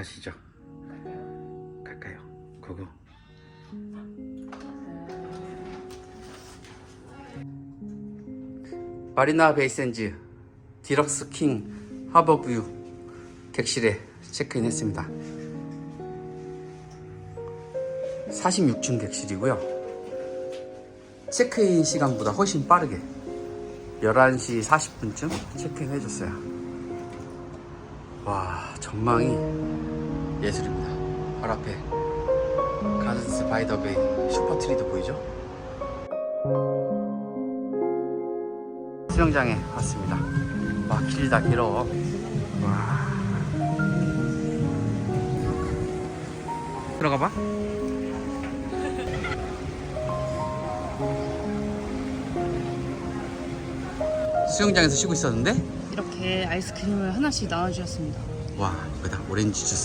가시죠. 갈까요? 고고. 마리나 베이센즈 디럭스 킹 하버뷰 객실에 체크인 했습니다. 46층 객실이고요. 체크인 시간보다 훨씬 빠르게 11시 40분쯤 체크인 해줬어요. 와 전망이 예술입니다. 바로 앞에 가든스 바이 더 베이 슈퍼트리도 보이죠? 수영장에 왔습니다. 와 길다 길어. 와 들어가 봐. 수영장에서 쉬고 있었는데 이렇게 아이스크림을 하나씩 나눠주셨습니다. 와 이거다 오렌지 주스